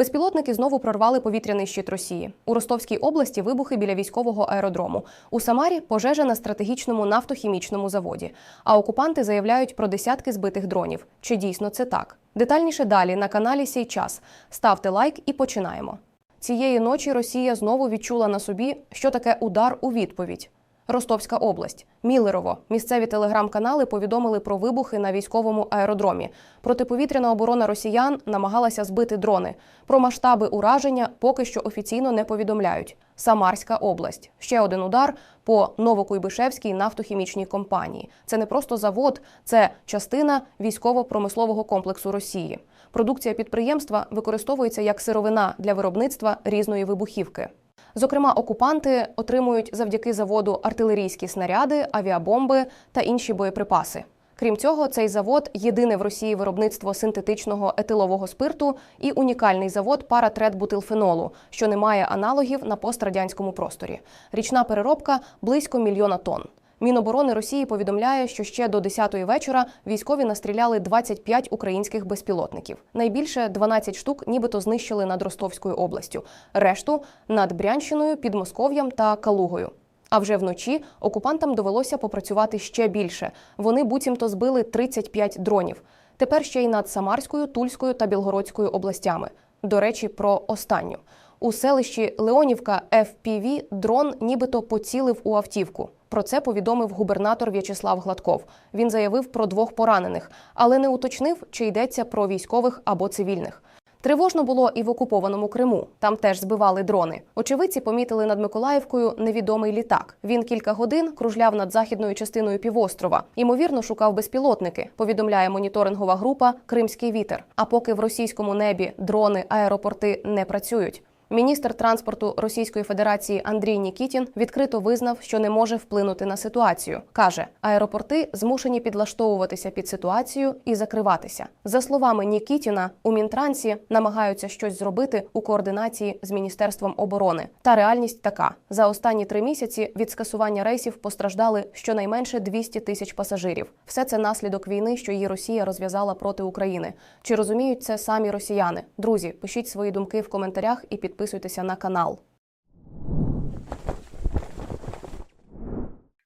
Безпілотники знову прорвали повітряний щит Росії. У Ростовській області вибухи біля військового аеродрому. У Самарі пожежа на стратегічному нафтохімічному заводі. А окупанти заявляють про десятки збитих дронів. Чи дійсно це так? Детальніше далі на каналі Сій час. Ставте лайк і починаємо. Цієї ночі Росія знову відчула на собі, що таке удар у відповідь. Ростовська область, Мілерово. Місцеві телеграм-канали повідомили про вибухи на військовому аеродромі. Протиповітряна оборона росіян намагалася збити дрони. Про масштаби ураження поки що офіційно не повідомляють. Самарська область. Ще один удар по Новокуйбишевській нафтохімічній компанії. Це не просто завод, це частина військово-промислового комплексу Росії. Продукція підприємства використовується як сировина для виробництва різної вибухівки. Зокрема, окупанти отримують завдяки заводу артилерійські снаряди, авіабомби та інші боєприпаси. Крім цього, цей завод єдине в Росії виробництво синтетичного етилового спирту і унікальний завод паратретбутилфенолу, що не має аналогів на пострадянському просторі. Річна переробка близько мільйона тонн. Міноборони Росії повідомляє, що ще до 10-ї вечора військові настріляли 25 українських безпілотників. Найбільше 12 штук, нібито знищили над Ростовською областю, решту над Брянщиною, Підмосков'ям та Калугою. А вже вночі окупантам довелося попрацювати ще більше. Вони буцімто збили 35 дронів. Тепер ще й над Самарською, Тульською та Білгородською областями. До речі, про останню. У селищі Леонівка FPV дрон нібито поцілив у автівку. Про це повідомив губернатор В'ячеслав Гладков. Він заявив про двох поранених, але не уточнив, чи йдеться про військових або цивільних. Тривожно було і в окупованому Криму. Там теж збивали дрони. Очевидці помітили над Миколаївкою невідомий літак. Він кілька годин кружляв над західною частиною півострова. Ймовірно, шукав безпілотники. Повідомляє моніторингова група Кримський вітер. А поки в російському небі дрони, аеропорти не працюють. Міністр транспорту Російської Федерації Андрій Нікітін відкрито визнав, що не може вплинути на ситуацію. каже, аеропорти змушені підлаштовуватися під ситуацію і закриватися. За словами Нікітіна, у Мінтрансі намагаються щось зробити у координації з міністерством оборони. Та реальність така: за останні три місяці від скасування рейсів постраждали щонайменше 200 тисяч пасажирів. Все це наслідок війни, що її Росія розв'язала проти України. Чи розуміють це самі росіяни? Друзі, пишіть свої думки в коментарях і підписуйтеся на канал.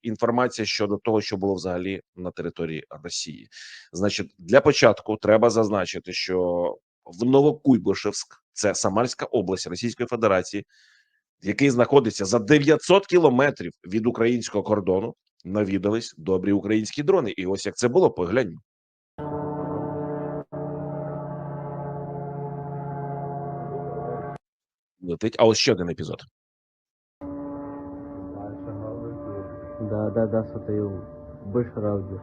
інформація щодо того, що було взагалі на території Росії. Значить, для початку треба зазначити, що в Новокуйбишевськ, це Самарська область Російської Федерації, який знаходиться за 900 кілометрів від українського кордону, навідались добрі українські дрони. І ось як це було, погляньмо. Летить. А ось ще один епізод. Да, да, да, смотрю, больше радиус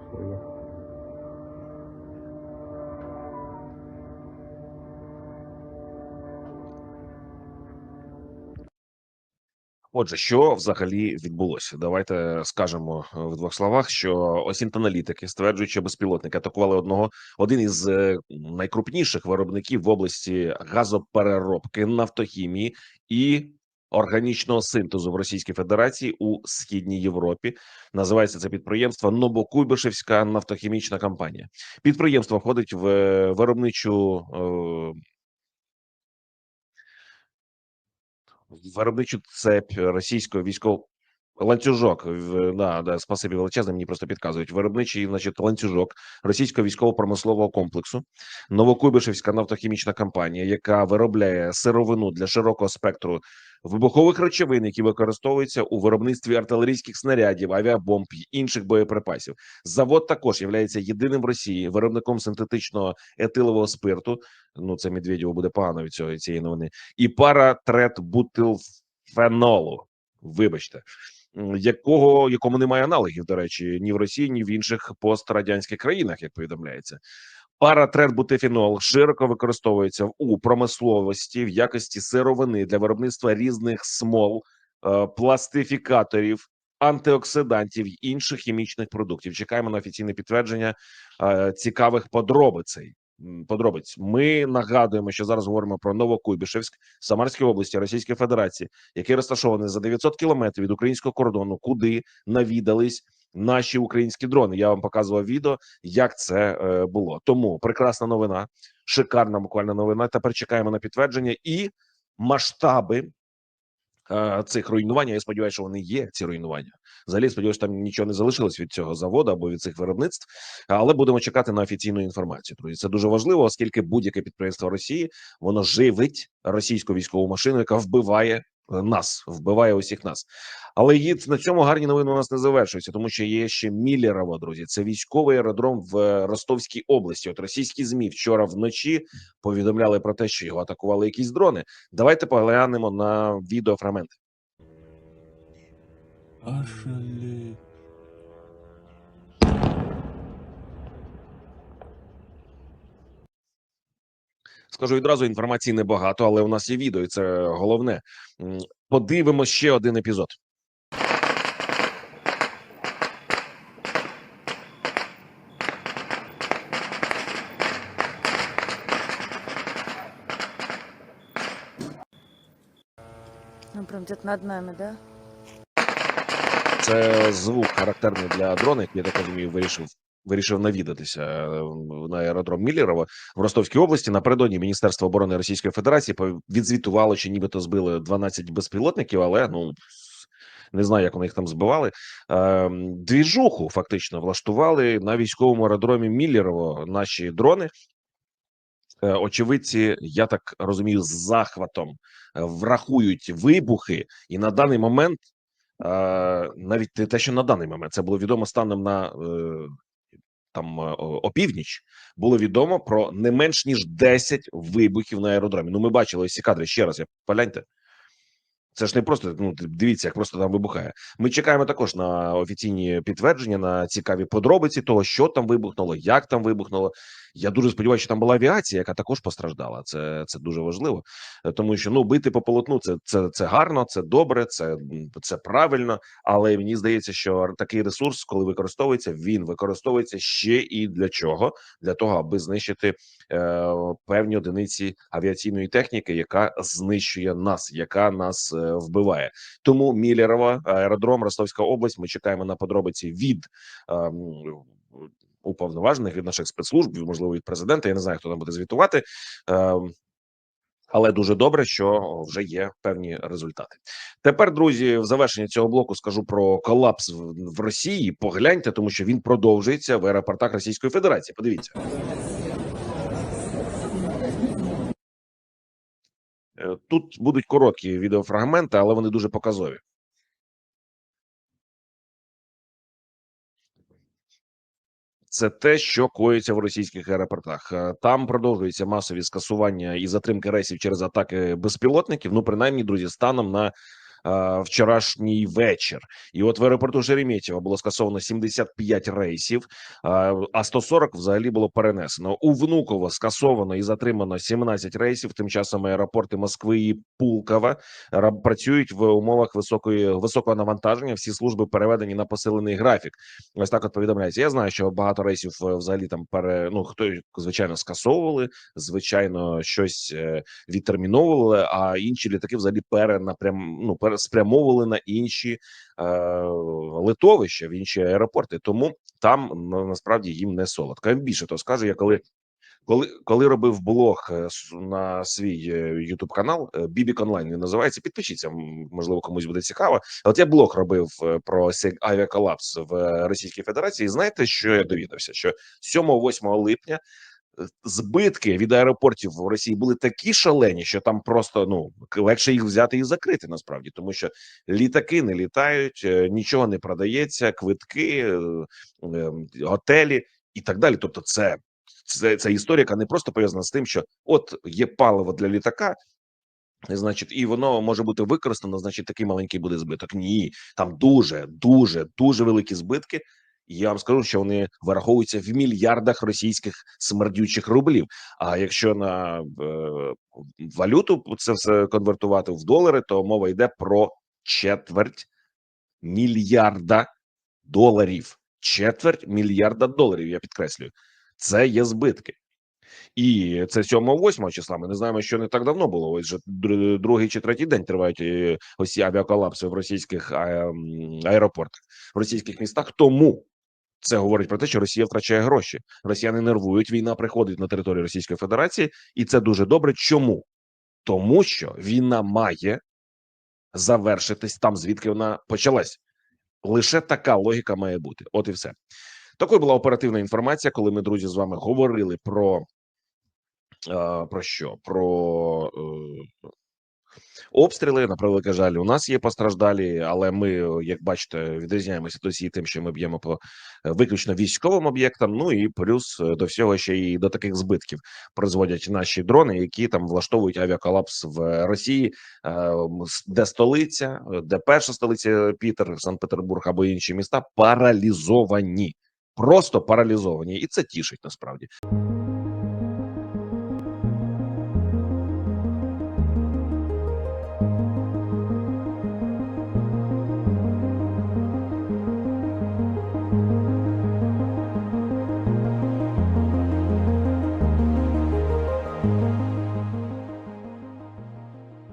Отже, що взагалі відбулося? Давайте скажемо е, в двох словах, що осінтаналітики стверджують, що безпілотники атакували одного один із е, найкрупніших виробників в області газопереробки, нафтохімії і органічного синтезу в Російській Федерації у східній Європі. Називається це підприємство Новокуйбишевська нафтохімічна компанія. Підприємство входить в е, виробничу. Виробничу цепь російського військового ланцюжок. Да, да, спасибі величезне. Мені просто підказують. Виробничий, значить, ланцюжок російського військово-промислового комплексу, Новокуйбишевська нафтохімічна компанія, яка виробляє сировину для широкого спектру вибухових речовин, які використовуються у виробництві артилерійських снарядів, авіабомб і інших боєприпасів. Завод також є єдиним в Росії виробником синтетичного етилового спирту. Ну це Медведєву буде погано від цього цієї новини і паратретбутилфенолу. Вибачте, якого якому немає аналогів, до речі, ні в Росії, ні в інших пострадянських країнах, як повідомляється. Паратретбутифенол широко використовується у промисловості в якості сировини для виробництва різних смол, е, пластифікаторів, антиоксидантів і інших хімічних продуктів. Чекаємо на офіційне підтвердження е, цікавих подробицей. Подробиць. Ми нагадуємо, що зараз говоримо про Новокуйбишевськ, Самарській області Російської Федерації, який розташований за 900 кілометрів від українського кордону, куди навідались наші українські дрони. Я вам показував відео, як це е, було. Тому прекрасна новина, шикарна буквально новина. Тепер чекаємо на підтвердження і масштаби е, цих руйнувань. Я сподіваюся, що вони є. Ці руйнування. Взагалі сподіваюся, там нічого не залишилось від цього заводу або від цих виробництв. Але будемо чекати на офіційну інформацію. Друзі, це дуже важливо, оскільки будь-яке підприємство Росії воно живить російську військову машину, яка вбиває нас, вбиває усіх нас. Але її на цьому гарні новини у нас не завершуються, тому що є ще Міллерово, друзі. Це військовий аеродром в е, Ростовській області. От російські змі вчора вночі повідомляли про те, що його атакували якісь дрони. Давайте поглянемо на відеофрагменти. Ошалеть. Скажу відразу, інформації небагато, але у нас є відео, і це головне. М, Подивимось ще один епізод. Ну, прям где-то над нами, да? Це звук характерний для дрона, який, я так розумію, вирішив. Вирішив навідатися е, на аеродром Міллєрово в Ростовській області. Напередодні Міністерство оборони Російської Федерації відзвітувало, що нібито збили 12 безпілотників, але ну не знаю, як вони їх там збивали. Е, двіжуху фактично влаштували на військовому аеродромі Міллєрово наші дрони. Е, Очевидці, я так розумію, з захватом е, врахують вибухи, і на даний момент навіть те, що на даний момент це було відомо станом на там е, опівніч. Було відомо про не менш ніж 10 вибухів на аеродромі. Ну, ми бачили ці кадри ще раз. Я погляньте. Це ж не просто ну дивіться, як просто там вибухає. Ми чекаємо також на офіційні підтвердження на цікаві подробиці того, що там вибухнуло, як там вибухнуло. Я дуже сподіваюся, що там була авіація, яка також постраждала. Це це дуже важливо, Е, тому що ну бити по полотну це це, це гарно, це добре, це, це правильно. Але мені здається, що такий ресурс, коли використовується, він використовується ще і для чого? Для того, аби знищити певні одиниці авіаційної техніки, яка знищує нас, яка нас е, вбиває. Тому Міллєрова, аеродром, Ростовська область. Ми чекаємо на подробиці від. ем, Уповноважених від наших спецслужб, можливо, від президента. Я не знаю, хто там буде звітувати. Але дуже добре, що вже є певні результати. Тепер, друзі, в завершення цього блоку скажу про колапс в Росії. Погляньте, тому що він продовжується в аеропортах Російської Федерації. Подивіться. Тут будуть короткі відеофрагменти, але вони дуже показові. Це те, що коїться в російських аеропортах. Е, Там продовжуються масові скасування і затримки рейсів через атаки безпілотників. Ну, принаймні, друзі, станом на е, вчорашній вечір. І от в аеропорту Шереметьєво було скасовано 75 рейсів, а 140 взагалі було перенесено. У Внуково скасовано і затримано 17 рейсів. Тим часом аеропорти Москви і Пулкова ра- працюють в умовах високої високого навантаження. Всі служби переведені на посилений графік. Ось так от повідомляється. Я знаю, що багато рейсів е, взагалі там пере ну хто звичайно скасовували, звичайно, щось е, відтерміновували, а інші літаки взагалі перенапрям ну переспрямовували на інші е, литовища в інші аеропорти. Тому там ну, насправді їм не солодко. Я більше то скажу, я коли. Коли коли робив блог е, на свій Ютуб канал Бібік Онлайн він називається. Підпишіться, можливо, комусь буде цікаво. От я блог робив е, про авіаколапс в е, Російській Федерації. І знаєте, що я довідався? Що 7-8 липня е, збитки від аеропортів в Росії були такі шалені, що там просто ну легше їх взяти і закрити насправді, тому що літаки не літають, е, нічого не продається, квитки, е, е, готелі і так далі. Тобто, це це, це історія, яка не просто пов'язана з тим, що от є паливо для літака. Значить, і воно може бути використано, значить, такий маленький буде збиток. Ні, там дуже, дуже, дуже великі збитки. Я вам скажу, що вони вираховуються в мільярдах російських смердючих рублів. А якщо на е, валюту це все конвертувати в долари, то мова йде про четверть мільярда доларів. Четверть мільярда доларів. Я підкреслюю, це є збитки. І це 7-8 числа. Ми не знаємо, що не так давно було. Ось же другий чи третій день тривають е, ось авіаколапси в російських аеропортах, в російських містах. Тому це говорить про те, що Росія втрачає гроші. Росіяни нервують. Війна приходить на територію Російської Федерації, і це дуже добре. Чому? Тому що війна має завершитись там, звідки вона почалась. Лише така логіка має бути. От і все. Такою була оперативна інформація, коли ми, друзі, з вами говорили про, е, про що? Про е, обстріли. На превеликий жаль, у нас є постраждалі, але ми, як бачите, відрізняємося до всі тим, що ми б'ємо по е, виключно військовим об'єктам. Ну і плюс е, до всього ще і до таких збитків призводять наші дрони, які там влаштовують авіаколапс в Росії, е, с- де столиця, де перша столиця Пітер, Санкт-Петербург або інші міста паралізовані, просто паралізовані, і це тішить насправді.